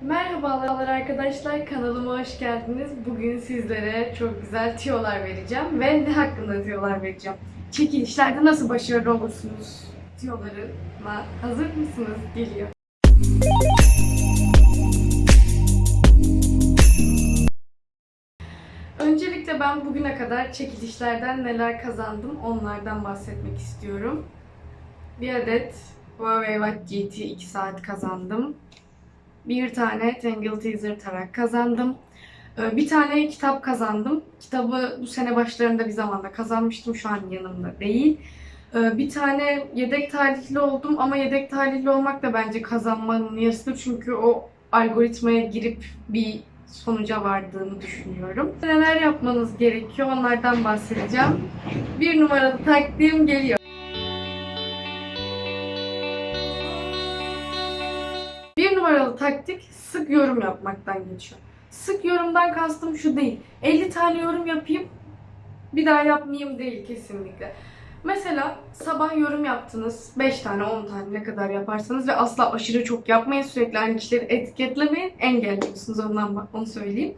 Merhabalar arkadaşlar, kanalıma hoş geldiniz. Bugün sizlere çok güzel tiyolar vereceğim ve ne hakkında tiyolar vereceğim? Çekilişlerde nasıl başarılı olursunuz? Tiyolarına hazır mısınız? Geliyor. Öncelikle ben bugüne kadar çekilişlerden neler kazandım onlardan bahsetmek istiyorum. Bir adet Huawei Watch GT 2 saat kazandım. Bir tane Tangle Teaser tarak kazandım. Ee, Bir tane kitap kazandım. Kitabı bu sene başlarında bir zamanda kazanmıştım. Şu an yanımda değil. Ee, Bir tane yedek talihli oldum ama yedek talihli olmak da bence kazanmanın yarısıdır. Çünkü o algoritmaya girip bir sonuca vardığını düşünüyorum. Neler yapmanız gerekiyor onlardan bahsedeceğim. Bir numaralı taktiğim geliyor. Taktik sık yorum yapmaktan geçiyor. Sık yorumdan kastım şu değil. 50 tane yorum yapayım, bir daha yapmayayım değil kesinlikle. Mesela sabah yorum yaptınız. 5 tane, 10 tane ne kadar yaparsanız ve asla aşırı çok yapmayın. Sürekli aynı kişileri etiketlemeyin. Engelliyorsunuz ondan onu söyleyeyim.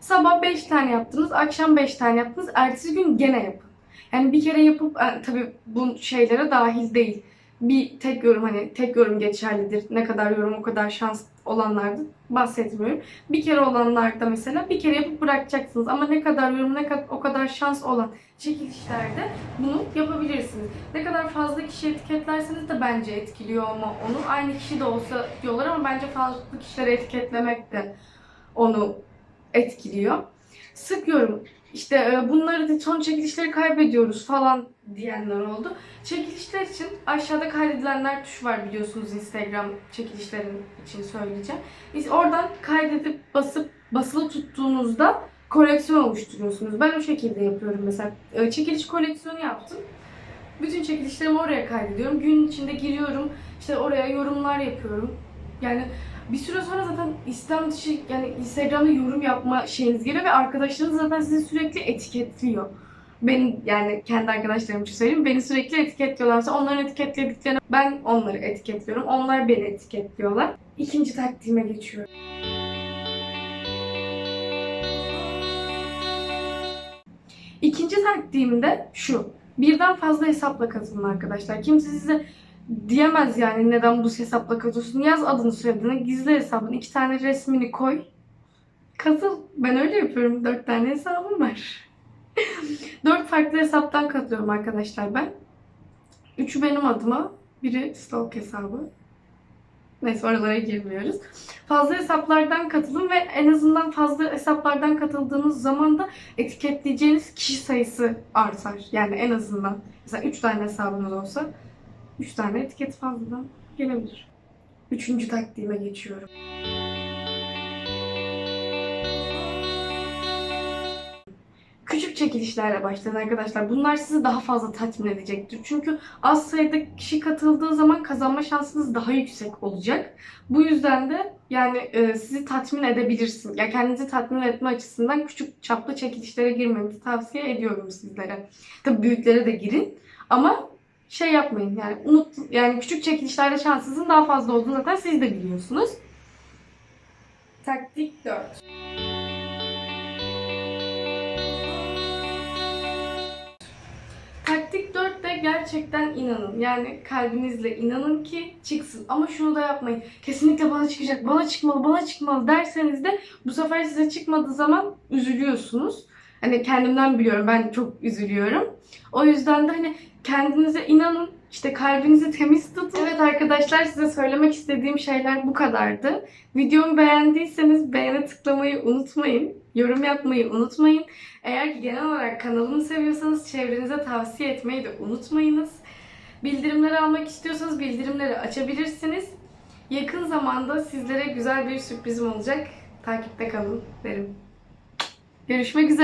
Sabah 5 tane yaptınız, akşam 5 tane yaptınız. Ertesi gün gene yapın. Yani bir kere yapıp e, tabii bu şeylere dahil değil bir tek yorum hani tek yorum geçerlidir. Ne kadar yorum o kadar şans olanlarda bahsetmiyorum. Bir kere olanlarda mesela bir kere yapıp bırakacaksınız. Ama ne kadar yorum ne kadar o kadar şans olan çekilişlerde bunu yapabilirsiniz. Ne kadar fazla kişi etiketlerseniz de bence etkiliyor ama onu aynı kişi de olsa diyorlar ama bence farklı kişileri etiketlemek de onu etkiliyor. Sık yorum. İşte e, bunları son çekilişleri kaybediyoruz falan diyenler oldu. Çekilişler için aşağıda kaydedilenler tuşu var biliyorsunuz Instagram çekilişlerin için söyleyeceğim. Biz oradan kaydedip basıp basılı tuttuğunuzda koleksiyon oluşturuyorsunuz. Ben o şekilde yapıyorum mesela. E, Çekiliş koleksiyonu yaptım. Bütün çekilişlerimi oraya kaydediyorum. Gün içinde giriyorum. işte oraya yorumlar yapıyorum. Yani bir süre sonra zaten İslam dışı yani Instagram'da yorum yapma şeyiniz geliyor ve arkadaşlarınız zaten sizi sürekli etiketliyor. Ben yani kendi arkadaşlarım için söyleyeyim. Beni sürekli etiketliyorlar. Mesela onların etiketlediklerini ben onları etiketliyorum. Onlar beni etiketliyorlar. İkinci taktiğime geçiyorum. İkinci taktiğim de şu. Birden fazla hesapla katılın arkadaşlar. Kimse size diyemez yani neden bu hesapla katılıyorsun. Yaz adını soyadını, gizli hesabını, iki tane resmini koy. Katıl. Ben öyle yapıyorum. Dört tane hesabım var. Dört farklı hesaptan katılıyorum arkadaşlar ben. Üçü benim adıma. Biri stalk hesabı. Neyse oralara girmiyoruz. Fazla hesaplardan katılın ve en azından fazla hesaplardan katıldığınız zaman da etiketleyeceğiniz kişi sayısı artar. Yani en azından. Mesela 3 tane hesabınız olsa 3 tane etiket fazladan gelebilir. Üçüncü taktiğime geçiyorum. Küçük çekilişlerle başlayın arkadaşlar. Bunlar sizi daha fazla tatmin edecektir. Çünkü az sayıda kişi katıldığı zaman kazanma şansınız daha yüksek olacak. Bu yüzden de yani e, sizi tatmin edebilirsin. Ya kendinizi tatmin etme açısından küçük çaplı çekilişlere girmenizi tavsiye ediyorum sizlere. Tabii büyüklere de girin ama şey yapmayın yani unut yani küçük çekilişlerde şansınızın daha fazla olduğunu zaten siz de biliyorsunuz. Taktik 4. Taktik 4 de gerçekten inanın. Yani kalbinizle inanın ki çıksın. Ama şunu da yapmayın. Kesinlikle bana çıkacak, bana çıkmalı, bana çıkmalı derseniz de bu sefer size çıkmadığı zaman üzülüyorsunuz. Hani kendimden biliyorum. Ben çok üzülüyorum. O yüzden de hani kendinize inanın. işte kalbinizi temiz tutun. Evet arkadaşlar size söylemek istediğim şeyler bu kadardı. Videomu beğendiyseniz beğene tıklamayı unutmayın. Yorum yapmayı unutmayın. Eğer genel olarak kanalımı seviyorsanız çevrenize tavsiye etmeyi de unutmayınız. Bildirimleri almak istiyorsanız bildirimleri açabilirsiniz. Yakın zamanda sizlere güzel bir sürprizim olacak. Takipte kalın derim. Görüşmek üzere.